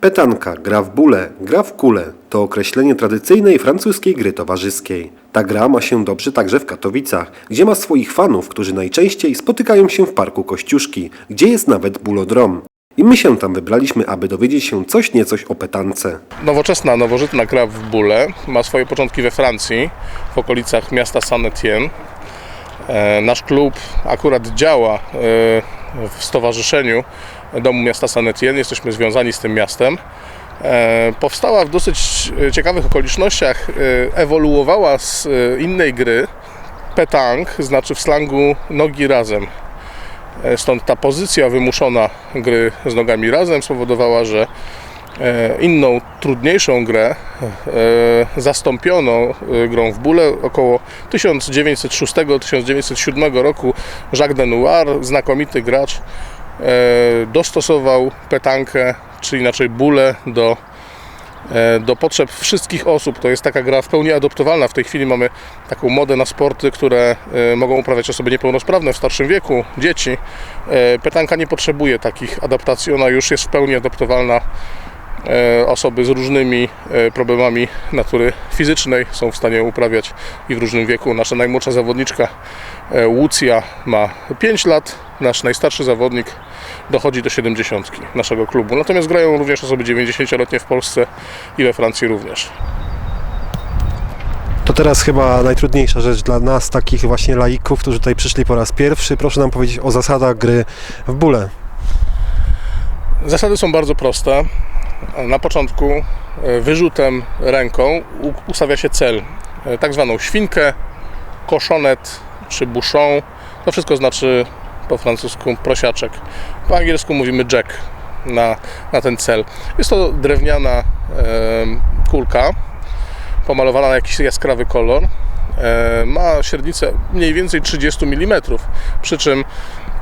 Petanka, gra w bóle, gra w kule to określenie tradycyjnej francuskiej gry towarzyskiej. Ta gra ma się dobrze także w Katowicach, gdzie ma swoich fanów, którzy najczęściej spotykają się w parku Kościuszki, gdzie jest nawet bulodrom. I my się tam wybraliśmy, aby dowiedzieć się coś niecoś o petance. Nowoczesna, nowożytna gra w bóle ma swoje początki we Francji, w okolicach miasta Saint-Étienne. E, Nasz klub akurat działa e, w stowarzyszeniu Domu Miasta Saint-Étienne. Jesteśmy związani z tym miastem. E, Powstała w dosyć e, ciekawych okolicznościach. e, Ewoluowała z innej gry. Petang znaczy w slangu nogi razem. Stąd ta pozycja wymuszona gry z nogami razem spowodowała, że inną, trudniejszą grę e, zastąpiono e, grą w bóle. Około 1906-1907 roku Jacques Denoir, znakomity gracz, e, dostosował petankę, czy inaczej bólę do e, do potrzeb wszystkich osób. To jest taka gra w pełni adoptowalna. W tej chwili mamy taką modę na sporty, które e, mogą uprawiać osoby niepełnosprawne w starszym wieku, dzieci. E, Petanka nie potrzebuje takich adaptacji, ona już jest w pełni adaptowalna. E, Osoby z różnymi e, problemami natury fizycznej są w stanie uprawiać i w różnym wieku. Nasza najmłodsza zawodniczka e, Łucja ma 5 lat, nasz najstarszy zawodnik dochodzi do 70 naszego klubu. Natomiast grają również osoby 90-letnie w Polsce i we Francji również. To teraz chyba najtrudniejsza rzecz dla nas, takich właśnie laików, którzy tutaj przyszli po raz pierwszy. Proszę nam powiedzieć o zasadach gry w bóle. Zasady są bardzo proste. Na początku e, wyrzutem ręką ustawia się cel, e, tak zwaną świnkę, koszonet czy bouchon. To wszystko znaczy po francusku prosiaczek. Po angielsku mówimy jack na, na ten cel. Jest to drewniana e, kulka pomalowana na jakiś jaskrawy kolor. E, ma średnicę mniej więcej 30 mm, przy czym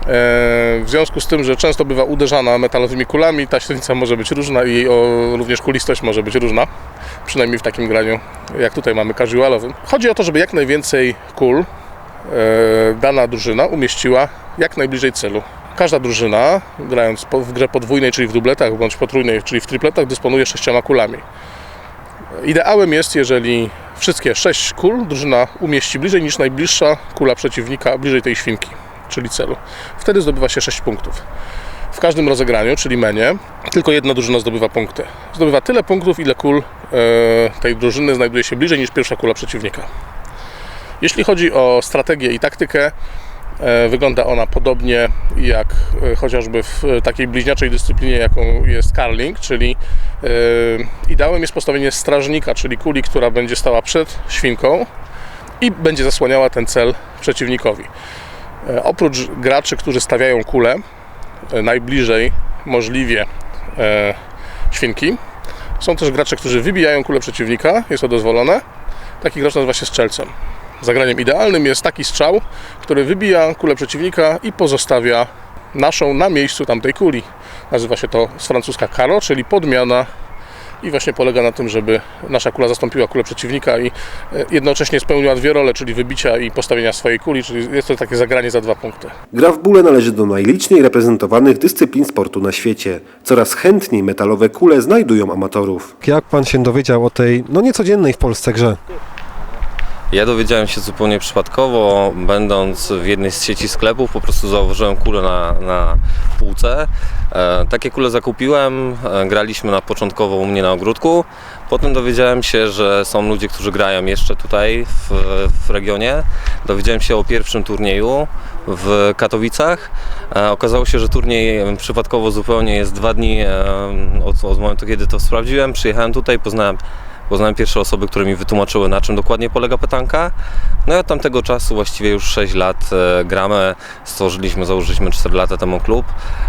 W związku z tym, że często bywa uderzana metalowymi kulami, ta średnica może być różna i jej również kulistość może być różna. Przynajmniej w takim graniu, jak tutaj mamy casualowym. Chodzi o to, żeby jak najwięcej kul e, dana drużyna umieściła jak najbliżej celu. Każda drużyna, grając w grze podwójnej, czyli w dubletach, bądź potrójnej, czyli w tripletach, dysponuje sześcioma kulami. Ideałem jest, jeżeli wszystkie sześć kul drużyna umieści bliżej niż najbliższa kula przeciwnika, bliżej tej świnki, czyli celu. Wtedy zdobywa się 6 punktów. W każdym rozegraniu, czyli menie, tylko jedna drużyna zdobywa punkty. Zdobywa tyle punktów, ile kul e, tej drużyny znajduje się bliżej niż pierwsza kula przeciwnika. Jeśli chodzi o strategię i taktykę, e, wygląda ona podobnie jak e, chociażby w takiej bliźniaczej dyscyplinie, jaką jest karling, czyli ideałem jest postawienie strażnika, czyli kuli, która będzie stała przed świnką i będzie zasłaniała ten cel przeciwnikowi. E, Oprócz graczy, którzy stawiają kulę e, najbliżej możliwie e, świnki, są też gracze, którzy wybijają kulę przeciwnika, jest to dozwolone. Taki gracz nazywa się strzelcem. Zagraniem idealnym jest taki strzał, który wybija kulę przeciwnika i pozostawia naszą na miejscu tamtej kuli. Nazywa się to z francuska caro, czyli podmiana i właśnie polega na tym, żeby nasza kula zastąpiła kulę przeciwnika i e, jednocześnie spełniła dwie role, czyli wybicia i postawienia swojej kuli, czyli jest to takie zagranie za dwa punkty. Gra w bóle należy do najliczniej reprezentowanych dyscyplin sportu na świecie. Coraz chętniej metalowe kule znajdują amatorów. Jak pan się dowiedział o tej, no niecodziennej w Polsce grze? Ja dowiedziałem się zupełnie przypadkowo, będąc w jednej z sieci sklepów, po prostu zauważyłem kulę na, na półce. E, takie kule zakupiłem, e, graliśmy na początkowo u mnie na ogródku. Potem dowiedziałem się, że są ludzie, którzy grają jeszcze tutaj w, w regionie. Dowiedziałem się o pierwszym turnieju w Katowicach. E, okazało się, że turniej przypadkowo zupełnie jest dwa dni e, od, od momentu, kiedy to sprawdziłem. Przyjechałem tutaj, poznałem Poznałem pierwsze osoby, które mi wytłumaczyły, na czym dokładnie polega petanka. No i od tamtego czasu, właściwie już 6 lat e, gramy. Stworzyliśmy, założyliśmy 4 lata temu klub.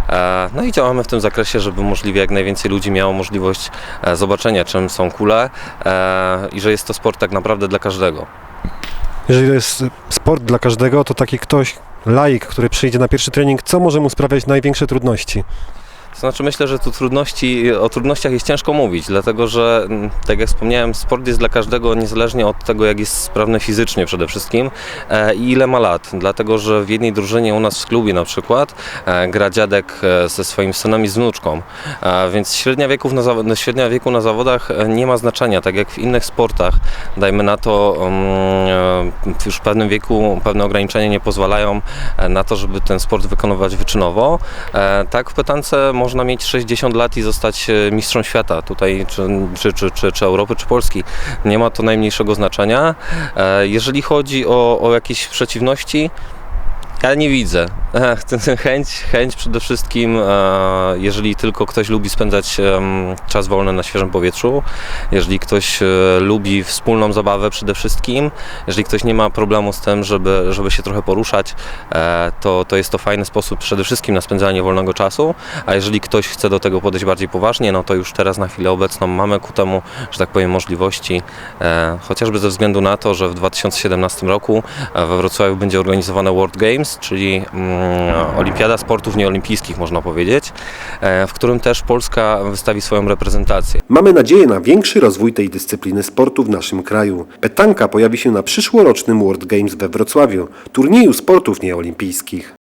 E, no i działamy w tym zakresie, żeby możliwie jak najwięcej ludzi miało możliwość e, zobaczenia, czym są kule i że jest to sport tak naprawdę dla każdego. Jeżeli to jest sport dla każdego, to taki ktoś, laik, który przyjdzie na pierwszy trening, co może mu sprawiać największe trudności? To znaczy myślę, że tu trudności, o trudnościach jest ciężko mówić, dlatego że mm, tak jak wspomniałem, sport jest dla każdego niezależnie od tego, jak jest sprawny fizycznie przede wszystkim e, i ile ma lat. Dlatego, że w jednej drużynie u nas w klubie na przykład e, gra dziadek e, ze swoim synem i z wnuczką, e, więc średnia, wieków na, średnia wieku na zawodach e, nie ma znaczenia, tak jak w innych sportach. Dajmy na to, mm, e, już w pewnym wieku pewne ograniczenia nie pozwalają na to, żeby ten sport wykonywać wyczynowo. Tak, w pytance można mieć 60 lat i zostać e, mistrzem świata tutaj, czy, czy, czy, czy, czy Europy, czy Polski. Nie ma to najmniejszego znaczenia. E, Jeżeli chodzi o, o jakieś przeciwności, ja nie widzę. Chęć, chęć przede wszystkim, e, jeżeli tylko ktoś lubi spędzać czas wolny na świeżym powietrzu, jeżeli ktoś e, lubi wspólną zabawę przede wszystkim, jeżeli ktoś nie ma problemu z tym, żeby, żeby się trochę poruszać, e, to, to jest to fajny sposób przede wszystkim na spędzanie wolnego czasu, a jeżeli ktoś chce do tego podejść bardziej poważnie, no to już teraz na chwilę obecną mamy ku temu, że tak powiem, możliwości, chociażby ze względu na to, że w 2017 roku we Wrocławiu będzie organizowane World Games, czyli mm, Olimpiada Sportów Nieolimpijskich, można powiedzieć, e, w którym też Polska wystawi swoją reprezentację. Mamy nadzieję na większy rozwój tej dyscypliny sportu w naszym kraju. Petanka pojawi się na przyszłorocznym World Games we Wrocławiu, turnieju sportów nieolimpijskich.